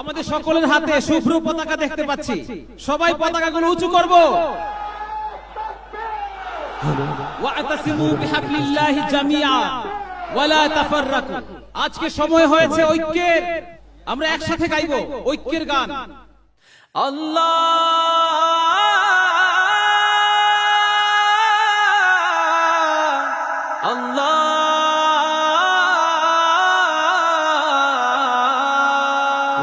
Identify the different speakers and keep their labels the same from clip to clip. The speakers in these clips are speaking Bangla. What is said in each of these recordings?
Speaker 1: আমাদের সকলের হাতে শুভ্র পতাকা দেখতে পাচ্ছি। সবাই পতাকাগুলো উঁচু করব। আজকে সময় হয়েছে ঐক্যের। আমরা একসাথে গাইবো ঐক্যের গান।
Speaker 2: আল্লাহ আল্লাহ।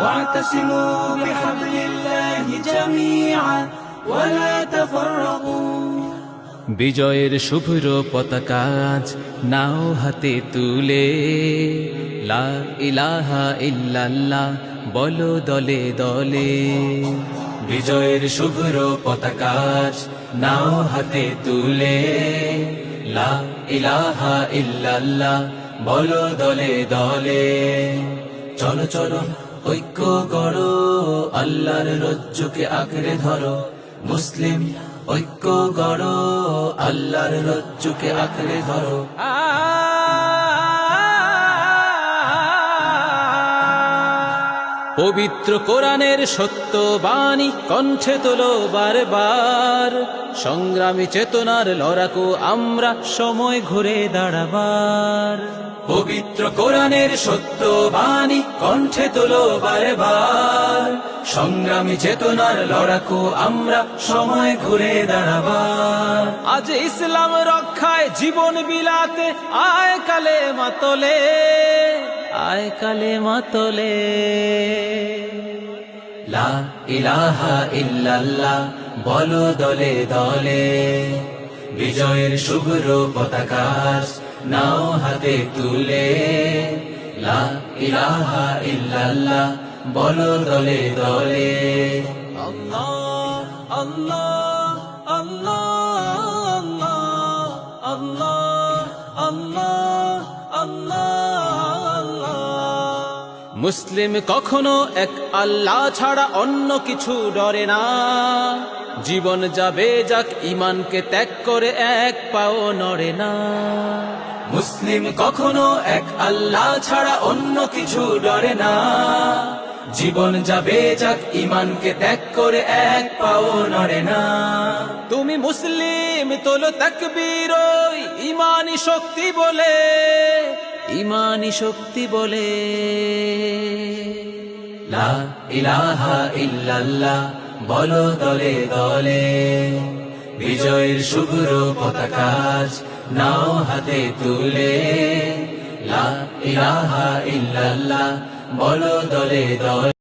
Speaker 3: واعتصموا بحبل الله جميعا ولا تفرقوا
Speaker 2: বিজয়ের শুভ্র পতাকা আজ নাও হাতে তুলে লা ইলাহা ইল্লাল্লাহ বলো দলে দলে বিজয়ের শুভ্র পতাকা আজ নাও হাতে তুলে লা ইলাহা ইল্লাল্লাহ বলো দলে দলে চলো চলো ঐক্য গড় আল্লাহর রজ্জুকে আঁকড়ে ধরো। মুসলিম ঐক্য গড় আল্লাহর রজ্জুকে আঁকড়ে ধরো। পবিত্র কোরআনের সত্য বাণী কণ্ঠে তোলো বারবার। সংগ্রামী চেতনার লড়াকু আমরা সময় ঘুরে দাঁড়াবার। পবিত্র কোরআনের সত্য বাণী কণ্ঠে তোলো বারবার। সংগ্রামী চেতনার লড়াকু আমরা সময় ঘুরে দাঁড়াবার। আজ ইসলাম রক্ষায় জীবন বিলাতে আয় কালে মাতলে আয় কালে মাতলে লা ইলাহা ইল্লাল্লাহ বলো দলে দলে। বিজয়ের শুভ্র পতাকাশ নাও হাতে তুলে। লা ইলাহা ইল্লাল্লাহ বলো দলে দলে। আল্লাহ আল্লাহ আল্লাহ আল্লাহ আল্লাহ আল্লাহ। মুসলিম কখনো এক আল্লাহ ছাড়া অন্য কিছু ডরে না। জীবন যাবে যাক ইমানকে ত্যাগ করে এক পাও নড়ে না। মুসলিম কখনো এক আল্লাহ ছাড়া অন্য কিছু ডরে না। জীবন যাবে যাক ইমানকে ত্যাগ করে এক পাও নড়ে না। তুমি মুসলিম, তোলো তাকবীর ইমানি শক্তি বলে ইমানি শক্তি বলে। লা ইলাহা ইল্লাল্লাহ, বলো দলে দলে। বিজয়ের শুভ্র পতাকাজ নাও হাতে তুলে। লা ইলাহা ইল্লাল্লাহ, বলো দলে দলে।